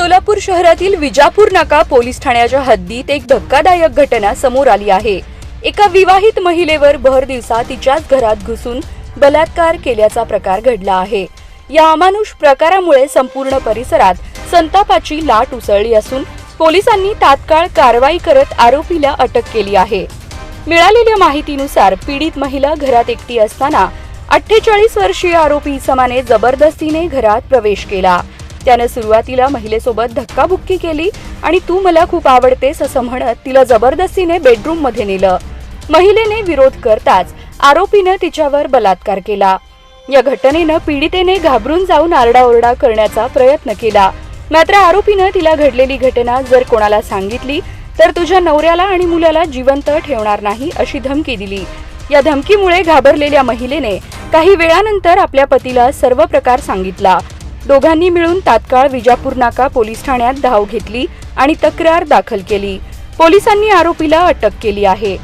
सोलापूर शहरातील विजापूर नाका पोलीस ठाण्याच्या हद्दीत एक धक्कादायक घटना समोर आली आहे. एका विवाहित महिलेवर भर दिवसा तिच्याच घरात घुसून बलात्कार केल्याचा प्रकार घडला आहे. या अमानुष प्रकारामुळे संपूर्ण परिसरात संतापाची लाट उसळली असून पोलिसांनी तात्काळ कारवाई करत आरोपीला अटक केली आहे. मिळालेल्या माहितीनुसार पीडित महिला घरात एकटी असताना अठ्ठेचाळीस वर्षीय आरोपी समाने जबरदस्तीने घरात प्रवेश केला. त्यानं सुरुवातीला महिलेसोबत धक्काबुक्की केली आणि तू मला खूप आवडतेस असं म्हणत तिला जबरदस्तीने बेडरूममध्ये नेलं. महिलेने विरोध करताच आरोपीनं तिच्यावर बलात्कार केला. या घटनेनं पीडितेने घाबरून जाऊन आरडाओरडा करण्याचा प्रयत्न केला. मात्र आरोपीनं तिला घडलेली घटना जर कोणाला सांगितली तर तुझ्या नवऱ्याला आणि मुलाला जिवंत ठेवणार नाही अशी धमकी दिली. या धमकीमुळे घाबरलेल्या महिलेने काही वेळानंतर आपल्या पतीला सर्व प्रकार सांगितला. दोघांनी मिळून तात्काळ विजापूर नाका पोलीस ठाण्यात धाव घेतली आणि तक्रार दाखल केली. पोलिसांनी आरोपीला अटक केली आहे.